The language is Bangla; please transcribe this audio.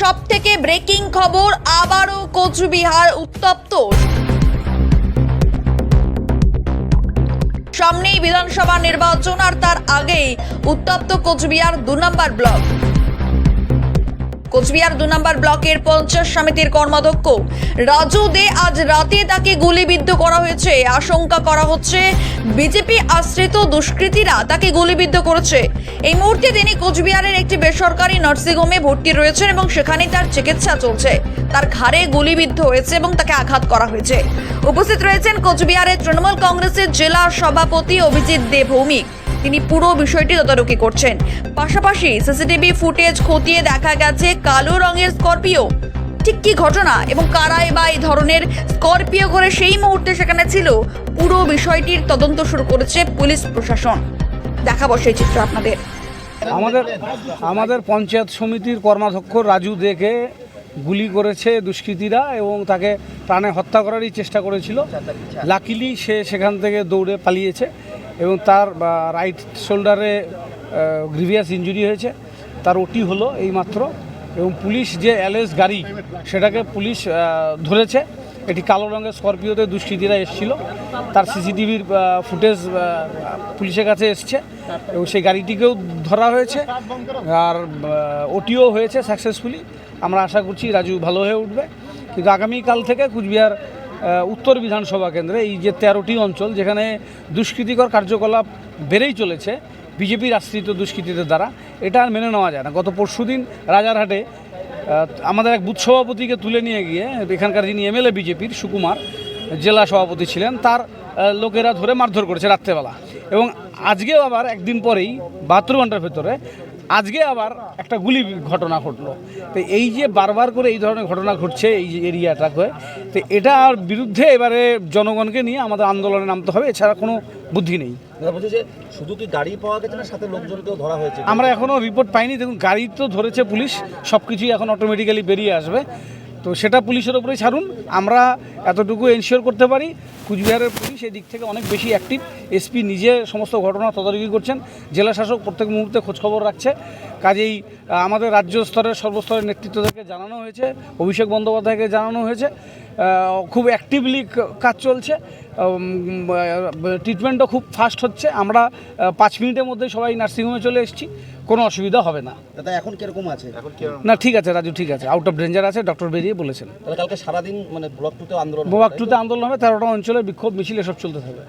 সব থেকে ব্রেকিং খবর আবারও কোচবিহার উত্তপ্ত। সামনেই বিধানসভা নির্বাচন আর তার আগেই উত্তপ্ত কোচবিহার দু নম্বর ব্লক। কোচবিহার দু নম্বর ব্লকের পঞ্চায়েত সমিতির কর্মাধ্যক্ষ। রাজু দে আজ রাতে তাকে গুলিবিদ্ধ করা হয়েছে। আশঙ্কা করা হচ্ছে বিজেপি আশ্রিত দুষ্কৃতীরা তাকে গুলিবিদ্ধ করেছে। এই মুহূর্তে তিনি কোচবিহারের একটি বেসরকারি নার্সিংহোমে ভর্তি রয়েছেন এবং সেখানে তার চিকিৎসা চলছে। তার ঘাড়ে গুলিবিদ্ধ হয়েছে এবং তাকে আঘাত করা হয়েছে। উপস্থিত রয়েছেন কোচবিহারের তৃণমূল কংগ্রেসের জেলা সভাপতি অভিজিৎ দে ভৌমিক তিনি পুরো বিষয়টি তদারকি করছেন। পাশাপাশি সিসিটিভি ফুটেজ খতিয়ে দেখা গেছে কালো রঙের স্করপিও। ঠিক কি ঘটনা এবং কারাই বা এই ধরনের স্করপিও করে সেই মুহূর্তে সেখানে ছিল পুরো বিষয়টির তদন্ত শুরু করেছে পুলিশ প্রশাসন। দেখাবো সেই চিত্র আপনাদের। আমাদের আমাদের পঞ্চায়েত সমিতির কর্মাধ্যক্ষ রাজু দেখে গুলি করেছে দুষ্কৃতীরা এবং তাকে প্রাণে হত্যা করারই চেষ্টা করেছিল। লাকিলি সে সেখান থেকে দৌড়ে পালিয়েছে। এবং তার রাইট শোল্ডারে গ্রিভিয়াস ইঞ্জুরি হয়েছে। তার ওটি হলো এইমাত্র। এবং পুলিশ যে অ্যালেস গাড়ি, সেটাকে পুলিশ ধরেছে। এটি কালো রঙের স্করপিওতে দুষ্কৃতীরা এসেছিল। তার সিসিটিভির ফুটেজ পুলিশের কাছে এসছে। এবং সেই গাড়িটিকেও ধরা হয়েছে। আর ওটিও হয়েছে সাকসেসফুলি আমরা আশা করছি রাজু ভালো হয়ে উঠবে। কিন্তু আগামীকাল থেকে কুচবিহার উত্তর বিধানসভা কেন্দ্রে, এই যে তেরোটি অঞ্চল যেখানে দুষ্কৃতিকর কার্যকলাপ বেড়েই চলেছে, বিজেপির আশ্রিত দুষ্কৃতীদের দ্বারা, এটা আর মেনে নেওয়া যায় না। গত পরশুদিন রাজারহাটে আমাদের এক বুথ সভাপতিকে তুলে নিয়ে গিয়ে, এখানকার যিনি এমএলএ বিজেপির সুকুমার, জেলা সভাপতি ছিলেন, তার লোকেরা ধরে মারধর করেছে রাত্রেবেলা। এবং আজকেও আবার একদিন পরেই বাহাত্তর ঘণ্টার ভেতরে আজকে আবার একটা গুলি ঘটনা ঘটলো। তো এই যে বারবার করে এই ধরনের ঘটনা ঘটছে এই যে এরিয়াটা হয়ে তো এটার বিরুদ্ধে এবারে জনগণকে নিয়ে আমাদের আন্দোলনে নামতে হবে এছাড়া কোনো বুদ্ধি নেই। শুধু কি গাড়ি পাওয়া গেছে না সাথে লোকজনকেও ধরা হয়েছে? আমরা এখনও রিপোর্ট পাইনি দেখুন গাড়ি তো ধরেছে পুলিশ সব কিছুই এখন অটোমেটিক্যালি বেরিয়ে আসবে। তো সেটা পুলিশের ওপরেই ছাড়ুন। আমরা এতটুকু এনশিওর করতে পারি, কুচবিহারের পুলিশ এদিক থেকে অনেক বেশি অ্যাক্টিভ এসপি নিজে সমস্ত ঘটনা তদারকি করছেন। জেলা শাসক প্রত্যেক মুহূর্তে খোঁজখবর রাখছে। কাজেই আমাদের রাজ্য স্তরের সর্বস্তরের নেতৃত্বদেরকে জানানো হয়েছে, অভিষেক বন্দ্যোপাধ্যায়কে জানানো হয়েছে। খুব অ্যাক্টিভলি কাজ চলছে। ট্রিটমেন্টও খুব ফাস্ট হচ্ছে। আমরা পাঁচ মিনিটের মধ্যে সবাই নার্সিংহোমে চলে এসেছি। কোনো অসুবিধা হবে না। দাদা এখন কীরকম আছে? না ঠিক আছে রাজু ঠিক আছে। আউট অফ ডেঞ্জার আছে ডক্টর বেরিয়ে বলেছেন। তাহলে কালকে সারাদিন মানে ব্লক টুতে আন্দোলন তো? টুতে আন্দোলন হবে তেরোটা অঞ্চলে বিক্ষোভ মিছিল এসব চলতে থাকবে।